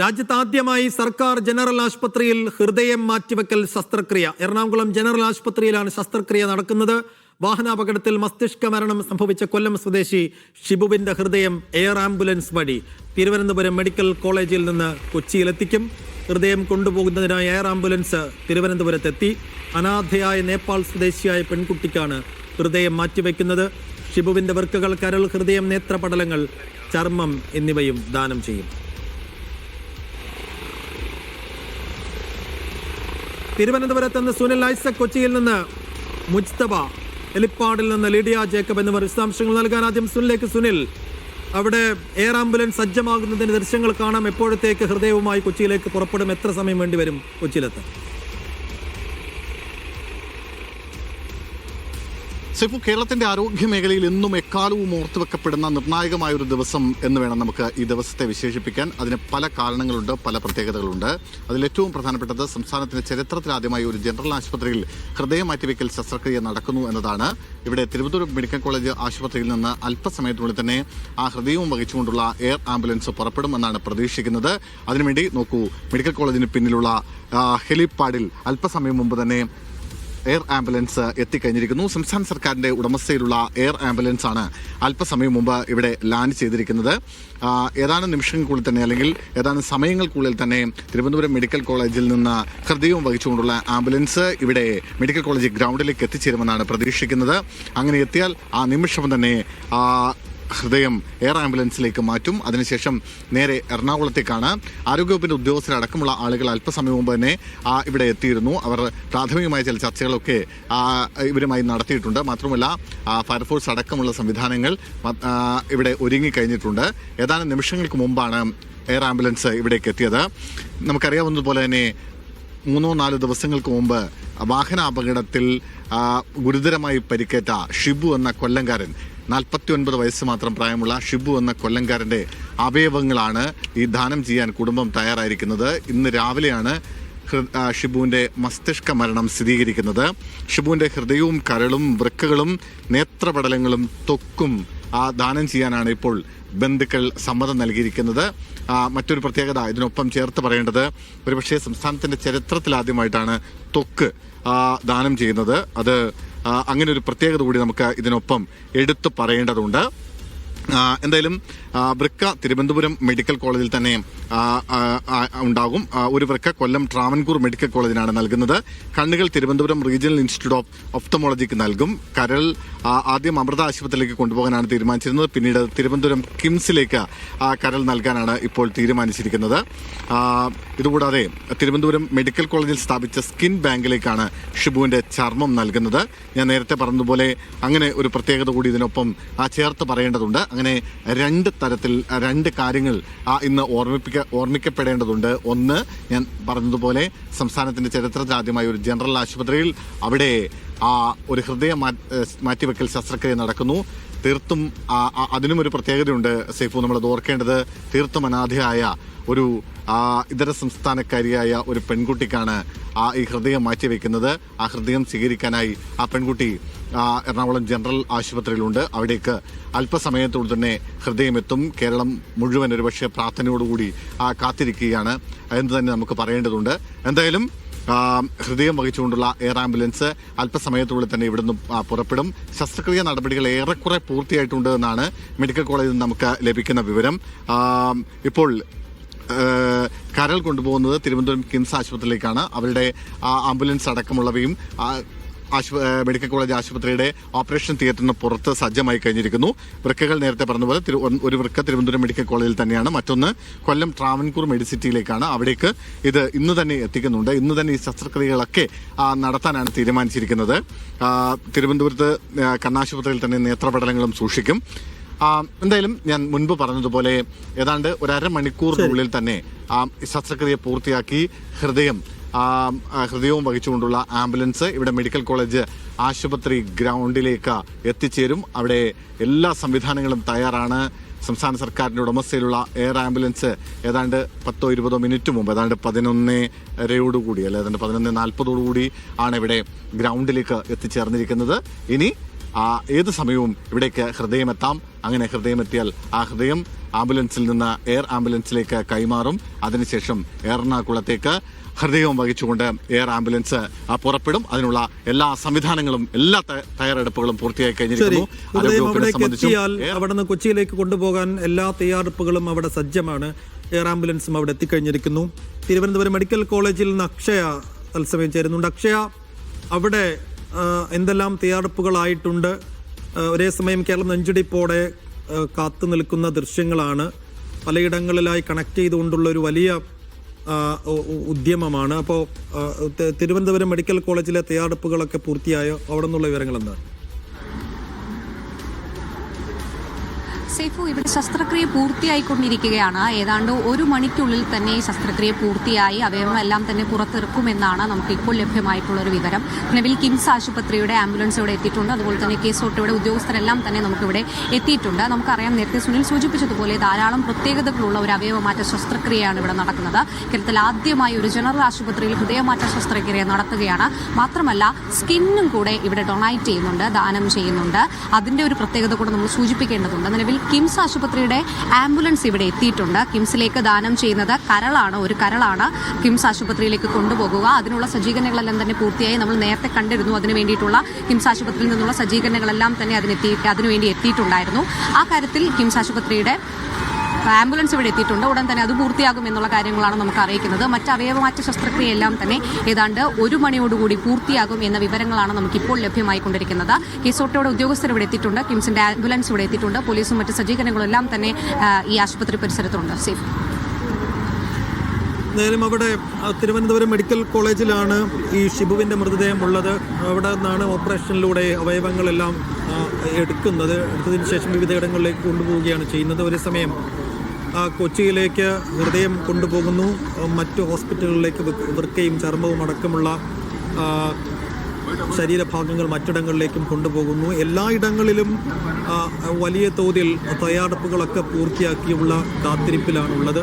രാജ്യത്ത് ആദ്യമായി സർക്കാർ ജനറൽ ആശുപത്രിയിൽ ഹൃദയം മാറ്റിവെക്കൽ ശസ്ത്രക്രിയ. എറണാകുളം ജനറൽ ആശുപത്രിയിലാണ് ശസ്ത്രക്രിയ നടക്കുന്നത്. വാഹനാപകടത്തിൽ മസ്തിഷ്ക മരണം സംഭവിച്ച കൊല്ലം സ്വദേശി ഷിബുവിന്റെ ഹൃദയം എയർ ആംബുലൻസ് വഴി. തിരുവനന്തപുരം മെഡിക്കൽ കോളേജിൽ നിന്ന് കൊച്ചിയിലെത്തിക്കും. ഹൃദയം കൊണ്ടുപോകുന്നതിനായി എയർ ആംബുലൻസ് തിരുവനന്തപുരത്തെത്തി. അനാഥയായ നേപ്പാൾ സ്വദേശിയായ പെൺകുട്ടിക്കാണ് ഹൃദയം മാറ്റിവെക്കുന്നത്. ഷിബുവിന്റെ വൃക്കകൾ കരൾ ഹൃദയം നേത്രപടലങ്ങൾ ചർമ്മം എന്നിവയും ദാനം ചെയ്യും. തിരുവനന്തപുരത്ത് നിന്ന് സുനിൽ ഐസക് കൊച്ചിയിൽ നിന്ന് മുജ്തബ എലിപ്പാടിൽ നിന്ന് ലിഡിയ ജേക്കബ് എന്നിവർ വിശദാംശങ്ങൾ നൽകാൻ ആദ്യം സുനിലേക്ക് സുനിൽ. അവിടെ എയർ ആംബുലൻസ് സജ്ജമാകുന്നതിന് ദൃശ്യങ്ങൾ കാണാം. എപ്പോഴത്തേക്ക് ഹൃദയവുമായി കൊച്ചിയിലേക്ക് പുറപ്പെടും? എത്ര സമയം വേണ്ടിവരും കൊച്ചിയിലെത്താൻ? സൈഫു കേരളത്തിന്റെ ആരോഗ്യ മേഖലയിൽ എന്നും എക്കാലവും ഓർത്തുവെക്കപ്പെടുന്ന നിർണായകമായ ഒരു ദിവസം എന്ന് വേണം നമുക്ക് ഈ ദിവസത്തെ വിശേഷിപ്പിക്കാൻ. അതിന് പല കാരണങ്ങളുണ്ട് പല പ്രത്യേകതകളുണ്ട്. അതിൽ ഏറ്റവും പ്രധാനപ്പെട്ടത് സംസ്ഥാനത്തിന്റെ ചരിത്രത്തിലാദ്യമായി ഒരു ജനറൽ ആശുപത്രിയിൽ ഹൃദയ മാറ്റിവെക്കൽ ശസ്ത്രക്രിയ നടക്കുന്നു എന്നതാണ്. ഇവിടെ തിരുവനന്തപുരം മെഡിക്കൽ കോളേജ് ആശുപത്രിയിൽ നിന്ന് അല്പസമയത്തിനുള്ളിൽ തന്നെ ആ ഹൃദയവും വഹിച്ചുകൊണ്ടുള്ള എയർ ആംബുലൻസ് പുറപ്പെടുമെന്നാണ് പ്രതീക്ഷിക്കുന്നത്. അതിനുവേണ്ടി നോക്കൂ മെഡിക്കൽ കോളേജിന് പിന്നിലുള്ള ഹെലിപ്പാഡിൽ അല്പസമയം മുമ്പ് തന്നെ എയർ ആംബുലൻസ് എത്തിക്കഴിഞ്ഞിരിക്കുന്നു. സംസ്ഥാന സർക്കാരിന്റെ ഉടമസ്ഥയിലുള്ള എയർ ആംബുലൻസ് ആണ് അല്പസമയം മുമ്പ് ഇവിടെ ലാൻഡ് ചെയ്തിരിക്കുന്നത്. ഏതാനും നിമിഷങ്ങൾക്കുള്ളിൽ തന്നെ അല്ലെങ്കിൽ ഏതാനും സമയങ്ങൾക്കുള്ളിൽ തന്നെ തിരുവനന്തപുരം മെഡിക്കൽ കോളേജിൽ നിന്ന് ഹൃദയവും വഹിച്ചുകൊണ്ടുള്ള ആംബുലൻസ് ഇവിടെ മെഡിക്കൽ കോളേജ് ഗ്രൗണ്ടിലേക്ക് എത്തിച്ചേരുമെന്നാണ് പ്രതീക്ഷിക്കുന്നത്. അങ്ങനെ എത്തിയാൽ ആ നിമിഷം തന്നെ ഹൃദയം എയർ ആംബുലൻസിലേക്ക് മാറ്റും. അതിനുശേഷം നേരെ എറണാകുളത്തേക്കാണ്. ആരോഗ്യവകുപ്പിന്റെ ഉദ്യോഗസ്ഥരടക്കമുള്ള ആളുകൾ അല്പസമയം മുമ്പ് തന്നെ ഇവിടെ എത്തിയിരുന്നു. അവർ പ്രാഥമികമായ ചില ചർച്ചകളൊക്കെ ഇവരുമായി നടത്തിയിട്ടുണ്ട്. മാത്രമല്ല ഫയർഫോഴ്സ് അടക്കമുള്ള സംവിധാനങ്ങൾ ഇവിടെ ഒരുങ്ങിക്കഴിഞ്ഞിട്ടുണ്ട് ഏതാനും നിമിഷങ്ങൾക്ക് മുമ്പാണ് എയർ ആംബുലൻസ് ഇവിടേക്ക് എത്തിയത്. നമുക്കറിയാവുന്നതുപോലെ തന്നെ മൂന്നോ നാലോ ദിവസങ്ങൾക്ക് മുമ്പ് വാഹന അപകടത്തിൽ ഗുരുതരമായി പരിക്കേറ്റ ഷിബു എന്ന കൊല്ലംകാരൻ നാൽപ്പത്തി ഒൻപത് വയസ്സ് മാത്രം പ്രായമുള്ള ഷിബു എന്ന കൊല്ലംകാരന്റെ അവയവങ്ങളാണ് ഈ ദാനം ചെയ്യാൻ കുടുംബം തയ്യാറായിരിക്കുന്നത്. ഇന്ന് രാവിലെയാണ് ഷിബുവിന്റെ മസ്തിഷ്ക മരണം സ്ഥിരീകരിക്കുന്നത്. ഷിബുവിന്റെ ഹൃദയവും കരളും വൃക്കകളും നേത്രപടലങ്ങളും തൊക്കും ആ ദാനം ചെയ്യാനാണ് ഇപ്പോൾ ബന്ധുക്കൾ സമ്മതം നൽകിയിരിക്കുന്നത്. മറ്റൊരു പ്രത്യേകത ഇതിനൊപ്പം ചേർത്ത് പറയേണ്ടത് ഒരുപക്ഷെ സംസ്ഥാനത്തിന്റെ ചരിത്രത്തിൽ ആദ്യമായിട്ടാണ് ത്വക്ക് ദാനം ചെയ്യുന്നത്. അത് അങ്ങനെ ഒരു പ്രത്യേകത കൂടി നമുക്ക് ഇതിനൊപ്പം എടുത്തു പറയേണ്ടതുണ്ട്. എന്തായാലും വൃക്ക തിരുവനന്തപുരം മെഡിക്കൽ കോളേജിൽ തന്നെ ഉണ്ടാകും. ഒരു വൃക്ക കൊല്ലം ട്രാവൻകൂർ മെഡിക്കൽ കോളേജിനാണ് നൽകുന്നത്. കണ്ണുകൾ തിരുവനന്തപുരം റീജിയണൽ ഇൻസ്റ്റിറ്റ്യൂട്ട് ഓഫ് ഒഫ്തമോളജിക്ക് നൽകും. കരൾ ആദ്യം അമൃത ആശുപത്രിയിലേക്ക് കൊണ്ടുപോകാനാണ് തീരുമാനിച്ചിരുന്നത്. പിന്നീട് തിരുവനന്തപുരം കിംസിലേക്ക് കരൾ നൽകാനാണ് ഇപ്പോൾ തീരുമാനിച്ചിരിക്കുന്നത്. ഇതുകൂടാതെ തിരുവനന്തപുരം മെഡിക്കൽ കോളേജിൽ സ്ഥാപിച്ച സ്കിൻ ബാങ്കിലേക്കാണ് ഷിബുവിന്റെ ചർമ്മം നൽകുന്നത്. ഞാൻ നേരത്തെ പറഞ്ഞതുപോലെ അങ്ങനെ ഒരു പ്രത്യേകത കൂടി ഇതിനൊപ്പം ചേർത്ത് പറയേണ്ടതുണ്ട്. അങ്ങനെ രണ്ട് തരത്തിൽ രണ്ട് കാര്യങ്ങൾ ഇന്ന് ഓർമ്മിപ്പിക്ക ഓർമ്മിക്കപ്പെടേണ്ടതുണ്ട്. ഒന്ന് ഞാൻ പറഞ്ഞതുപോലെ സംസ്ഥാനത്തിന്റെ ചരിത്രത്തിൽ ആദ്യമായി ഒരു ജനറൽ ആശുപത്രിയിൽ അവിടെ ആ ഒരു ഹൃദയ മാറ്റിവെക്കൽ ശസ്ത്രക്രിയ നടക്കുന്നു. തീർത്തും അതിനും ഒരു പ്രത്യേകതയുണ്ട് നമ്മൾ നമ്മളത് ഓർക്കേണ്ടത്. തീർത്തും അനാഥയായ ഒരു ഇതര സംസ്ഥാനക്കാരിയായ ഒരു പെൺകുട്ടിക്കാണ് ആ ഈ ഹൃദയം മാറ്റിവെക്കുന്നത് ആ ഹൃദയം സ്വീകരിക്കാനായി ആ പെൺകുട്ടി എറണാകുളം ജനറൽ ആശുപത്രിയിലുണ്ട്. അവിടേക്ക് അല്പസമയത്തോട് തന്നെ ഹൃദയം എത്തും കേരളം മുഴുവൻ ഒരുപക്ഷെ പ്രാർത്ഥനയോടുകൂടി ആ കാത്തിരിക്കുകയാണ് എന്ന് തന്നെ നമുക്ക് പറയേണ്ടതുണ്ട്. എന്തായാലും ഹൃദയം വഹിച്ചുകൊണ്ടുള്ള എയർ ആംബുലൻസ് അല്പസമയത്തിനുള്ളിൽ തന്നെ ഇവിടുന്ന് പുറപ്പെടും. ശസ്ത്രക്രിയ നടപടികൾ ഏറെക്കുറെ പൂർത്തിയായിട്ടുണ്ട് എന്നാണ് മെഡിക്കൽ കോളേജിൽ നിന്ന് നമുക്ക് ലഭിക്കുന്ന വിവരം. ഇപ്പോൾ കരൾ കൊണ്ടുപോകുന്നത് തിരുവനന്തപുരം കിംസ് ആശുപത്രിയിലേക്കാണ്. അവരുടെ ആംബുലൻസ് അടക്കമുള്ളവയും ആശുപ- മെഡിക്കൽ കോളേജ് ആശുപത്രിയുടെ ഓപ്പറേഷൻ തിയേറ്ററിന് പുറത്ത് സജ്ജമായി കഴിഞ്ഞിരിക്കുന്നു. വൃക്കകൾ നേരത്തെ പറഞ്ഞതുപോലെ തിരു- ഒരു വൃക്ക തിരുവനന്തപുരം മെഡിക്കൽ കോളേജിൽ തന്നെയാണ്. മറ്റൊന്ന് കൊല്ലം ട്രാവൻകൂർ മെഡിസിറ്റിയിലേക്കാണ്. അവിടേക്ക് ഇത് ഇന്ന് തന്നെ എത്തിക്കുന്നുണ്ട്. ഇന്ന് തന്നെ ഈ ശസ്ത്രക്രിയകളൊക്കെ നടത്താനാണ് തീരുമാനിച്ചിരിക്കുന്നത്. തിരുവനന്തപുരത്ത് കണ്ണാശുപത്രിയിൽ തന്നെ നേത്രപടലങ്ങളും സൂക്ഷിക്കും. എന്തായാലും ഞാൻ മുൻപ് പറഞ്ഞതുപോലെ ഏതാണ്ട് ഒരു അരമണിക്കൂറിനുള്ളിൽ തന്നെ ആ ശസ്ത്രക്രിയ പൂർത്തിയാക്കി ഹൃദയം ഹൃദയവും വഹിച്ചുകൊണ്ടുള്ള ആംബുലൻസ് ഇവിടെ മെഡിക്കൽ കോളേജ് ആശുപത്രി ഗ്രൗണ്ടിലേക്ക് എത്തിച്ചേരും. അവിടെ എല്ലാ സംവിധാനങ്ങളും തയ്യാറാണ്. സംസ്ഥാന സർക്കാരിന്റെ ഉടമസ്ഥയിലുള്ള എയർ ആംബുലൻസ് ഏതാണ്ട് പത്തോ ഇരുപതോ മിനിറ്റ് മുമ്പ് ഏതാണ്ട് പതിനൊന്നരയോടുകൂടി അല്ലെ ഏതാണ്ട് പതിനൊന്ന് നാൽപ്പതോടുകൂടി ആണ് ഇവിടെ ഗ്രൗണ്ടിലേക്ക് എത്തിച്ചേർന്നിരിക്കുന്നത്. ഇനി ഏത് സമയവും ഇവിടേക്ക് ഹൃദയമെത്താം. അങ്ങനെ ഹൃദയമെത്തിയാൽ ആ ഹൃദയം ആംബുലൻസിൽ നിന്ന് എയർ ആംബുലൻസിലേക്ക് കൈമാറും. അതിനുശേഷം എറണാകുളത്തേക്ക് ഹൃദയവും വഹിച്ചുകൊണ്ട് എയർ ആംബുലൻസ് ആ, പുറപ്പെടും. അതിനുള്ള എല്ലാ സംവിധാനങ്ങളും എല്ലാ തയ്യാറെടുപ്പുകളും പൂർത്തിയായി കഴിഞ്ഞിരിക്കുന്നു. അവിടെ നിന്ന് കൊച്ചിയിലേക്ക് കൊണ്ടുപോകാൻ എല്ലാ തയ്യാറെടുപ്പുകളും അവിടെ സജ്ജമാണ്. എയർ ആംബുലൻസും അവിടെ എത്തിക്കഴിഞ്ഞിരിക്കുന്നു. തിരുവനന്തപുരം മെഡിക്കൽ കോളേജിൽ നിന്ന് അക്ഷയ തത്സമയം ചേരുന്നുണ്ട്. അക്ഷയ അവിടെ ആ, എന്തെല്ലാം തയ്യാറെടുപ്പുകളായിട്ടുണ്ട്? ഒരേ സമയം കേരളം നെഞ്ചിടിപ്പോടെ കാത്തു നിൽക്കുന്ന ദൃശ്യങ്ങളാണ്. പലയിടങ്ങളിലായി കണക്ട് ചെയ്തുകൊണ്ടുള്ള ഒരു വലിയ ഉദ്യമമാണ്. അപ്പോൾ തിരുവനന്തപുരം മെഡിക്കൽ കോളേജിലെ തയ്യാറെടുപ്പുകളൊക്കെ പൂർത്തിയായോ? അവിടെ നിന്നുള്ള വിവരങ്ങൾ എന്താണ് സേഫു ഇവിടെ ശസ്ത്രക്രിയ പൂർത്തിയായിക്കൊണ്ടിരിക്കുകയാണ്. ഏതാണ്ട് ഒരു മണിക്കുള്ളിൽ തന്നെ ഈ ശസ്ത്രക്രിയ പൂർത്തിയായി. അവയവമെല്ലാം തന്നെ പുറത്തിറക്കുമെന്നാണ് നമുക്ക് ഇപ്പോൾ ലഭ്യമായിട്ടുള്ള ഒരു വിവരം. നിലവിൽ കിംസ് ആശുപത്രിയുടെ ആംബുലൻസ് ഇവിടെ എത്തിയിട്ടുണ്ട്. അതുപോലെ തന്നെ കേസ് സോട്ടോയുടെ ഉദ്യോഗസ്ഥരെല്ലാം തന്നെ നമുക്കിവിടെ എത്തിയിട്ടുണ്ട്. നമുക്കറിയാം നേരത്തെ സുനിൽ സൂചിപ്പിച്ചതുപോലെ ധാരാളം പ്രത്യേകതകളുള്ള ഒരു അവയവമാറ്റ ശസ്ത്രക്രിയയാണ് ഇവിടെ നടക്കുന്നത്. കേരളത്തിൽ ആദ്യമായി ഒരു ജനറൽ ആശുപത്രിയിൽ ഹൃദയമാറ്റ ശസ്ത്രക്രിയ നടത്തുകയാണ്. മാത്രമല്ല സ്കിന്നും കൂടെ ഇവിടെ ഡൊണേറ്റ് ചെയ്യുന്നുണ്ട് ദാനം ചെയ്യുന്നുണ്ട്. അതിന്റെ ഒരു പ്രത്യേകത കൂടെ നമ്മൾ സൂചിപ്പിക്കേണ്ടതുണ്ട്. നിലവിൽ കിംസ് ആശുപത്രിയുടെ ആംബുലൻസ് ഇവിടെ എത്തിയിട്ടുണ്ട്. കിംസിലേക്ക് ദാനം ചെയ്യുന്നത് കരളാണ്. ഒരു കരളാണ് കിംസ് ആശുപത്രിയിലേക്ക് കൊണ്ടുപോകുക. അതിനുള്ള സജ്ജീകരണങ്ങളെല്ലാം തന്നെ പൂർത്തിയായി നമ്മൾ നേരത്തെ കണ്ടിരുന്നു. അതിനു വേണ്ടിയിട്ടുള്ള കിംസ് ആശുപത്രിയിൽ നിന്നുള്ള സജ്ജീകരണങ്ങളെല്ലാം തന്നെ അതിനെത്തി അതിനുവേണ്ടി എത്തിയിട്ടുണ്ടായിരുന്നു. ആ കാര്യത്തിൽ കിംസ് ആശുപത്രിയുടെ ആംബുലൻസ് ഇവിടെ എത്തിയിട്ടുണ്ട്. ഉടൻ തന്നെ അത് പൂർത്തിയാകും എന്നുള്ള കാര്യങ്ങളാണ് നമുക്ക് അറിയിക്കുന്നത്. മറ്റ് അവയവമാറ്റ ശസ്ത്രക്രിയയെല്ലാം തന്നെ ഏതാണ്ട് ഒരു മണിയോടുകൂടി പൂർത്തിയാകും എന്ന വിവരങ്ങളാണ് നമുക്കിപ്പോൾ ലഭ്യമായിക്കൊണ്ടിരിക്കുന്നത്. കെസോട്ടോയുടെ ഉദ്യോഗസ്ഥർ ഇവിടെ എത്തിയിട്ടുണ്ട്. കിംസിന്റെ ആംബുലൻസ് ഇവിടെ എത്തിയിട്ടുണ്ട്. പോലീസും മറ്റ് സജ്ജീകരണങ്ങളും എല്ലാം തന്നെ ഈ ആശുപത്രി പരിസരത്തുണ്ട്. സേഫ്. നേരം അവിടെ തിരുവനന്തപുരം മെഡിക്കൽ കോളേജിലാണ് ഈ ഷിബുവിന്റെ മൃതദേഹം ഉള്ളത്. അവിടെ നിന്നാണ് ഓപ്പറേഷനിലൂടെ അവയവങ്ങളെല്ലാം എടുക്കുന്നത്. എടുത്തതിന് ശേഷം വിവിധ ഇടങ്ങളിലേക്ക് കൊണ്ടുപോവുകയാണ് ചെയ്യുന്നത്. ഒരു സമയം കൊച്ചിയിലേക്ക് ഹൃദയം കൊണ്ടുപോകുന്നു. മറ്റ് ഹോസ്പിറ്റലുകളിലേക്ക് വൃക്കയും ചർമ്മവും അടക്കമുള്ള ശരീരഭാഗങ്ങൾ മറ്റിടങ്ങളിലേക്കും കൊണ്ടുപോകുന്നു. എല്ലായിടങ്ങളിലും വലിയ തോതിൽ തയ്യാറെടുപ്പുകളൊക്കെ പൂർത്തിയാക്കിയുള്ള കാത്തിരിപ്പിലാണുള്ളത്.